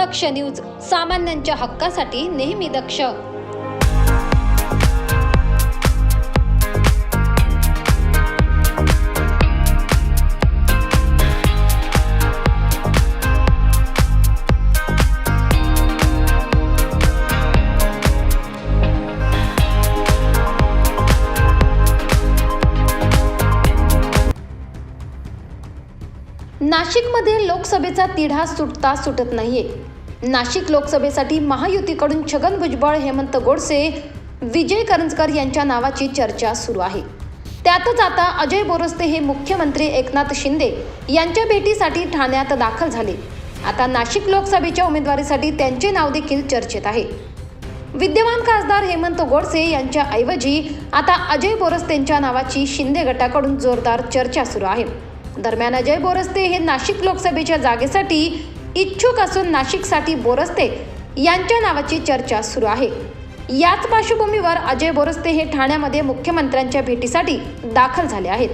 दक्ष news सामान्यांच्या हक्कासाठी नेहमी दक्ष. नाशिकमध्ये लोकसभेचा तिढा सुटता सुटत नाहीये. नाशिक लोकसभेसाठी महायुतीकडून छगन भुजबळ हेमंत गोडसे विजय करंजकर यांच्या नावाची चर्चा सुरू आहे. त्यातच आता अजय बोरस्ते हे मुख्यमंत्री एकनाथ शिंदे यांच्या भेटीसाठी ठाण्यात दाखल झाले. आता नाशिक लोकसभेच्या उमेदवारीसाठी त्यांचे नाव देखील चर्चेत आहे. विद्यमान खासदार हेमंत गोडसे यांच्या ऐवजी आता अजय बोरस्तेंच्या नावाची शिंदे गटाकडून जोरदार चर्चा सुरू आहे. दरम्यान अजय बोरस्ते हे नाशिक लोकसभेच्या जागेसाठी इच्छुक असून नाशिकसाठी बोरस्ते यांच्या नावाची चर्चा सुरू आहे. याच पार्श्वभूमीवर अजय बोरस्ते हे ठाण्यामध्ये मुख्यमंत्र्यांच्या भेटीसाठी दाखल झाले आहेत.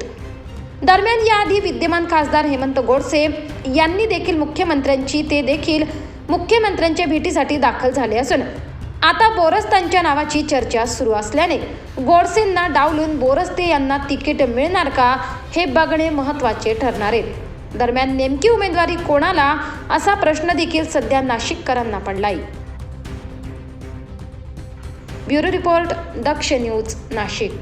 दरम्यान याआधी विद्यमान खासदार हेमंत गोडसे यांनी देखील मुख्यमंत्र्यांची ते देखील मुख्यमंत्र्यांच्या भेटीसाठी दाखल झाले असून आता बोरस्तांच्या नावाची चर्चा सुरू असल्याने गोडसेंना डावलून बोरस्ते यांना तिकीट मिळणार का हे बघणे महत्त्वाचे ठरणार आहे. दरम्यान नेमकी उमेदवारी कोणाला असा प्रश्न देखील सध्या नाशिककरांना पडलाय. Bureau report Daksh news Nashik.